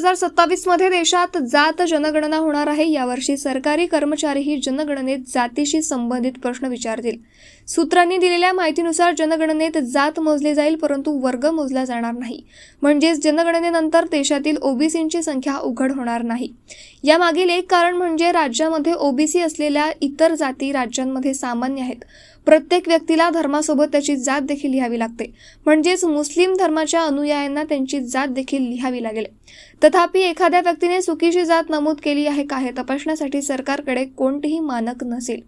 सत्तावीसमध्ये देशात जात जनगणना होणार आहे. यावर्षी सरकारी कर्मचारीही जनगणनेत जातीशी संबंधित प्रश्न विचारतील. सूत्रांनी दिलेल्या माहितीनुसार जनगणनेत जात मोजली जाईल परंतु वर्ग मोजला जाणार नाही. म्हणजेच जनगणनेनंतर देशातील ओबीसींची संख्या उघड होणार नाही. यामागील एक कारण म्हणजे राज्यामध्ये ओबीसी असलेल्या इतर जाती राज्यांमध्ये सामान्य आहेत. प्रत्येक व्यक्तीला धर्मासोबत त्याची जात देखील लिहावी लागते. म्हणजेच मुस्लिम धर्माच्या अनुयायांना त्यांची जात देखील लिहावी लागेल. तथापि एखाद्या व्यक्तीने चुकीची जात नमूद केली आहे का हे तपासण्यासाठी सरकारकडे कोणतेही मानक नसेल.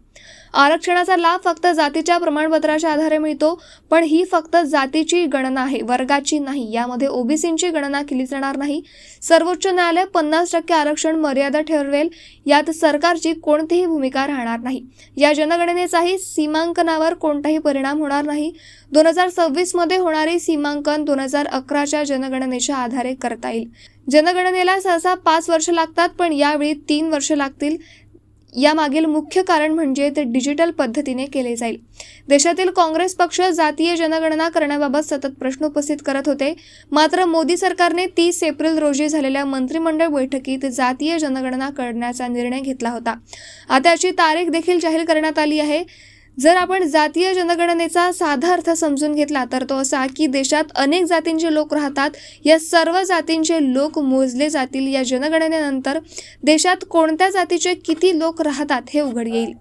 आरक्षणाचा लाभ फक्त जातीच्या प्रमाणपत्राच्या आधारे मिळतो पण ही फक्त जातीची गणना आहे वर्गाची नाही. यामध्ये ओबीसींची गणना केली जाणार नाही. सर्वोच्च न्यायालय पन्नास टक्के आरक्षण मर्यादा ठरवेल. यात सरकारची कोणतीही भूमिका राहणार नाही. या जनगणनेचाही सीमांकनावर कोणताही परिणाम होणार नाही. दोन हजार सव्वीसमध्ये होणारे सीमांकन दोन हजार अकराच्या जनगणनेच्या आधारे करता येईल. जन जनगणनेला सहसा पाच वर्ष लागतात पण यावेळी तीन वर्ष लागतील. यामागील मुख्य कारण म्हणजे ते डिजिटल पद्धतीने केले जाईल. देशातील काँग्रेस पक्ष जातीय जनगणना करण्याबाबत सतत प्रश्न उपस्थित करत होते. मात्र मोदी सरकारने तीस एप्रिल रोजी झालेल्या मंत्रिमंडळ बैठकीत जातीय जनगणना करण्याचा निर्णय घेतला होता. आताची तारीख देखील जाहीर करण्यात आली आहे. जर आपण जातीय जनगणनेचा साधा अर्थ समजून घेतला तर तो असा की देशात अनेक जातींचे लोक राहतात. या सर्व जातींचे लोक मोजले जातील. या जनगणनेनंतर देशात कोणत्या जातीचे किती लोक राहतात हे उघड येईल.